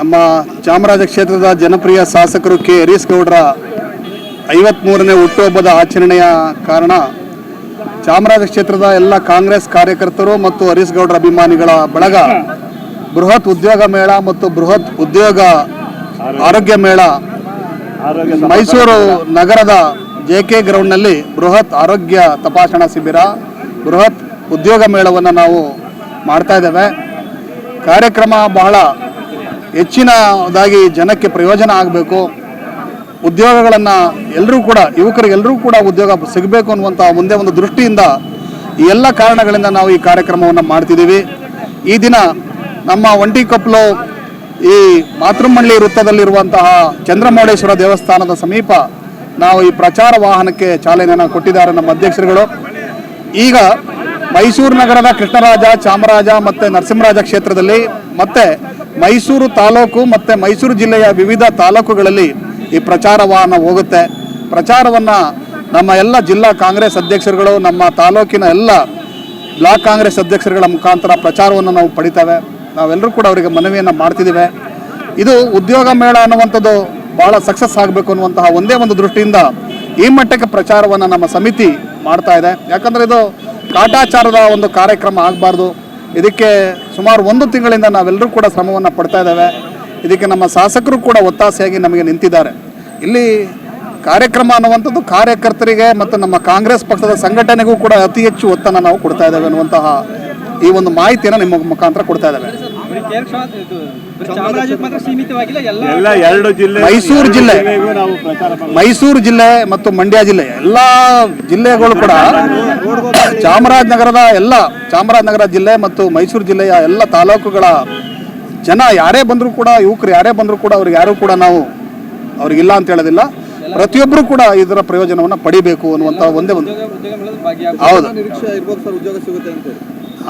ನಮ್ಮ ಚಾಮರಾಜ ಕ್ಷೇತ್ರದ ಜನಪ್ರಿಯ ಶಾಸಕರು ಕೆ ಹರೀಶ್ ಗೌಡರ ಐವತ್ಮೂರನೇ ಹುಟ್ಟುಹಬ್ಬದ ಆಚರಣೆಯ ಕಾರಣ ಚಾಮರಾಜ ಕ್ಷೇತ್ರದ ಎಲ್ಲ ಕಾಂಗ್ರೆಸ್ ಕಾರ್ಯಕರ್ತರು ಮತ್ತು ಹರೀಶ್ ಗೌಡರ ಅಭಿಮಾನಿಗಳ ಬಳಗ ಬೃಹತ್ ಉದ್ಯೋಗ ಮೇಳ ಮತ್ತು ಬೃಹತ್ ಉದ್ಯೋಗ ಆರೋಗ್ಯ ಮೇಳ ಮೈಸೂರು ನಗರದ ಜೆ ಕೆ ಗ್ರೌಂಡ್ನಲ್ಲಿ ಬೃಹತ್ ಆರೋಗ್ಯ ತಪಾಸಣಾ ಶಿಬಿರ, ಬೃಹತ್ ಉದ್ಯೋಗ ಮೇಳವನ್ನು ನಾವು ಮಾಡ್ತಾ ಇದ್ದೇವೆ. ಕಾರ್ಯಕ್ರಮ ಬಹಳ ಹೆಚ್ಚಿನದಾಗಿ ಜನಕ್ಕೆ ಪ್ರಯೋಜನ ಆಗಬೇಕು. ಉದ್ಯೋಗಗಳನ್ನು ಎಲ್ಲರೂ ಕೂಡ ಯುವಕರಿಗೆಲ್ಲರೂ ಕೂಡ ಉದ್ಯೋಗ ಸಿಗಬೇಕು ಅನ್ನುವಂಥ ಮುಂದೆ ಒಂದು ದೃಷ್ಟಿಯಿಂದ ಈ ಎಲ್ಲ ಕಾರಣಗಳಿಂದ ನಾವು ಈ ಕಾರ್ಯಕ್ರಮವನ್ನು ಮಾಡ್ತಿದ್ದೀವಿ. ಈ ದಿನ ನಮ್ಮ ಒಂಟಿಕೊಪ್ಪಲು ಈ ಮಾತೃಮಳ್ಳಿ ವೃತ್ತದಲ್ಲಿರುವಂತಹ ಚಂದ್ರಮೌಳೇಶ್ವರ ದೇವಸ್ಥಾನದ ಸಮೀಪ ನಾವು ಈ ಪ್ರಚಾರ ವಾಹನಕ್ಕೆ ಚಾಲನೆಯನ್ನು ಕೊಟ್ಟಿದ್ದಾರೆ ನಮ್ಮ ಅಧ್ಯಕ್ಷರುಗಳು. ಈಗ ಮೈಸೂರು ನಗರದ ಕೃಷ್ಣರಾಜ, ಚಾಮರಾಜ ಮತ್ತು ನರಸಿಂಹರಾಜ ಕ್ಷೇತ್ರದಲ್ಲಿ ಮತ್ತೆ ಮೈಸೂರು ತಾಲೂಕು ಮತ್ತು ಮೈಸೂರು ಜಿಲ್ಲೆಯ ವಿವಿಧ ತಾಲೂಕುಗಳಲ್ಲಿ ಈ ಪ್ರಚಾರ ವಾಹನ ಹೋಗುತ್ತೆ. ಪ್ರಚಾರವನ್ನು ನಮ್ಮ ಎಲ್ಲ ಜಿಲ್ಲಾ ಕಾಂಗ್ರೆಸ್ ಅಧ್ಯಕ್ಷರುಗಳು, ನಮ್ಮ ತಾಲೂಕಿನ ಎಲ್ಲ ಬ್ಲಾಕ್ ಕಾಂಗ್ರೆಸ್ ಅಧ್ಯಕ್ಷರುಗಳ ಮುಖಾಂತರ ಪ್ರಚಾರವನ್ನು ನಾವು ಪಡಿತೇವೆ. ನಾವೆಲ್ಲರೂ ಕೂಡ ಅವರಿಗೆ ಮನವಿಯನ್ನು ಮಾಡ್ತಿದ್ದೇವೆ. ಇದು ಉದ್ಯೋಗ ಮೇಳ ಅನ್ನುವಂಥದ್ದು ಭಾಳ ಸಕ್ಸಸ್ ಆಗಬೇಕು ಅನ್ನುವಂತಹ ಒಂದೇ ಒಂದು ದೃಷ್ಟಿಯಿಂದ ಈ ಮಟ್ಟಕ್ಕೆ ಪ್ರಚಾರವನ್ನು ನಮ್ಮ ಸಮಿತಿ ಮಾಡ್ತಾ ಇದೆ. ಯಾಕಂದರೆ ಇದು ಕಾಟಾಚಾರದ ಒಂದು ಕಾರ್ಯಕ್ರಮ ಆಗಬಾರ್ದು. ಇದಕ್ಕೆ ಸುಮಾರು ಒಂದು ತಿಂಗಳಿಂದ ನಾವೆಲ್ಲರೂ ಕೂಡ ಶ್ರಮವನ್ನು ಪಡ್ತಾ ಇದ್ದೇವೆ. ಇದಕ್ಕೆ ನಮ್ಮ ಶಾಸಕರು ಕೂಡ ಒತ್ತಾಸೆಯಾಗಿ ನಮಗೆ ನಿಂತಿದ್ದಾರೆ. ಇಲ್ಲಿ ಕಾರ್ಯಕ್ರಮ ಅನ್ನುವಂಥದ್ದು ಕಾರ್ಯಕರ್ತರಿಗೆ ಮತ್ತು ನಮ್ಮ ಕಾಂಗ್ರೆಸ್ ಪಕ್ಷದ ಸಂಘಟನೆಗೂ ಕೂಡ ಅತಿ ಹೆಚ್ಚು ಒತ್ತನ್ನು ನಾವು ಕೊಡ್ತಾ ಇದ್ದೇವೆ ಅನ್ನುವಂತಹ ಈ ಒಂದು ಮಾಹಿತಿಯನ್ನು ನಿಮ್ಮ ಮುಖಾಂತರ ಕೊಡ್ತಾ ಇದ್ದೇವೆ. ಮೈಸೂರು ಜಿಲ್ಲೆ. ಮೈಸೂರು ಜಿಲ್ಲೆ ಮತ್ತು ಮಂಡ್ಯ ಜಿಲ್ಲೆ ಎಲ್ಲ ಜಿಲ್ಲೆಗಳು ಕೂಡ ಚಾಮರಾಜನಗರದ ಎಲ್ಲ ಚಾಮರಾಜನಗರ ಜಿಲ್ಲೆ ಮತ್ತು ಮೈಸೂರು ಜಿಲ್ಲೆಯ ಎಲ್ಲ ತಾಲೂಕುಗಳ ಜನ ಯಾರೇ ಬಂದರೂ ಕೂಡ, ಯುವಕರು ಯಾರೇ ಬಂದರೂ ಕೂಡ ಅವ್ರಿಗೆ ಯಾರೂ ಕೂಡ ನಾವು ಅವ್ರಿಗಿಲ್ಲ ಅಂತ ಹೇಳೋದಿಲ್ಲ. ಪ್ರತಿಯೊಬ್ಬರು ಕೂಡ ಇದರ ಪ್ರಯೋಜನವನ್ನು ಪಡಿಬೇಕು ಅನ್ನುವಂಥ ಒಂದೇ ಒಂದು ಹೌದು.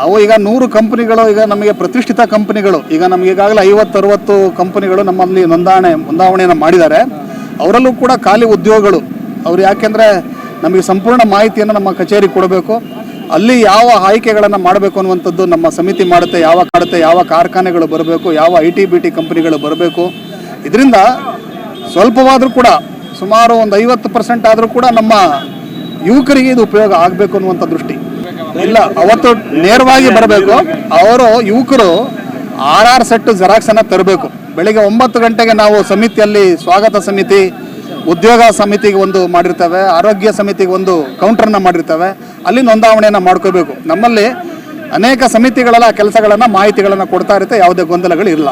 ಅವು ಈಗ ನೂರು ಕಂಪನಿಗಳು, ಈಗ ನಮಗೆ ಪ್ರತಿಷ್ಠಿತ ಕಂಪನಿಗಳು, ಈಗ ನಮಗೆ ಈಗಾಗಲೇ ಐವತ್ತು, ಅರವತ್ತು ಕಂಪನಿಗಳು ನಮ್ಮಲ್ಲಿ ನೋಂದಾವಣೆ ನೋಂದಾವಣೆಯನ್ನು ಮಾಡಿದ್ದಾರೆ. ಅವರಲ್ಲೂ ಕೂಡ ಖಾಲಿ ಉದ್ಯೋಗಗಳು. ಅವ್ರು ಯಾಕೆಂದರೆ ನಮಗೆ ಸಂಪೂರ್ಣ ಮಾಹಿತಿಯನ್ನು ನಮ್ಮ ಕಚೇರಿ ಕೊಡಬೇಕು. ಅಲ್ಲಿ ಯಾವ ಆಯ್ಕೆಗಳನ್ನು ಮಾಡಬೇಕು ಅನ್ನುವಂಥದ್ದು ನಮ್ಮ ಸಮಿತಿ ಮಾಡುತ್ತೆ, ಯಾವ ಕಾಡುತ್ತೆ, ಯಾವ ಕಾರ್ಖಾನೆಗಳು ಬರಬೇಕು, ಯಾವ ಐ ಟಿ ಬಿ ಟಿ ಕಂಪನಿಗಳು ಬರಬೇಕು. ಇದರಿಂದ ಸ್ವಲ್ಪವಾದರೂ ಕೂಡ, ಸುಮಾರು ಒಂದು ಐವತ್ತು ಪರ್ಸೆಂಟ್ ಆದರೂ ಕೂಡ ನಮ್ಮ ಯುವಕರಿಗೆ ಇದು ಉಪಯೋಗ ಆಗಬೇಕು ಅನ್ನುವಂಥ ದೃಷ್ಟಿ. ಇಲ್ಲ, ಅವತ್ತು ನೇರವಾಗಿ ಬರಬೇಕು. ಅವರು ಯುವಕರು ಆರ್ ಆರ್ ಸೆಟ್ ಜೆರಾಕ್ಸನ್ನು ತರಬೇಕು. ಬೆಳಿಗ್ಗೆ ಒಂಬತ್ತು ಗಂಟೆಗೆ ನಾವು ಸಮಿತಿಯಲ್ಲಿ ಸ್ವಾಗತ ಸಮಿತಿ ಉದ್ಯೋಗ ಸಮಿತಿಗೆ ಒಂದು ಮಾಡಿರ್ತವೆ, ಆರೋಗ್ಯ ಸಮಿತಿಗೆ ಒಂದು ಕೌಂಟರ್ನ ಮಾಡಿರ್ತವೆ, ಅಲ್ಲಿ ನೋಂದಾವಣೆಯನ್ನು ಮಾಡ್ಕೋಬೇಕು. ನಮ್ಮಲ್ಲಿ ಅನೇಕ ಸಮಿತಿಗಳೆಲ್ಲ ಕೆಲಸಗಳನ್ನು ಮಾಹಿತಿಗಳನ್ನು ಕೊಡ್ತಾ ಇರುತ್ತೆ, ಯಾವುದೇ ಗೊಂದಲಗಳು ಇಲ್ಲ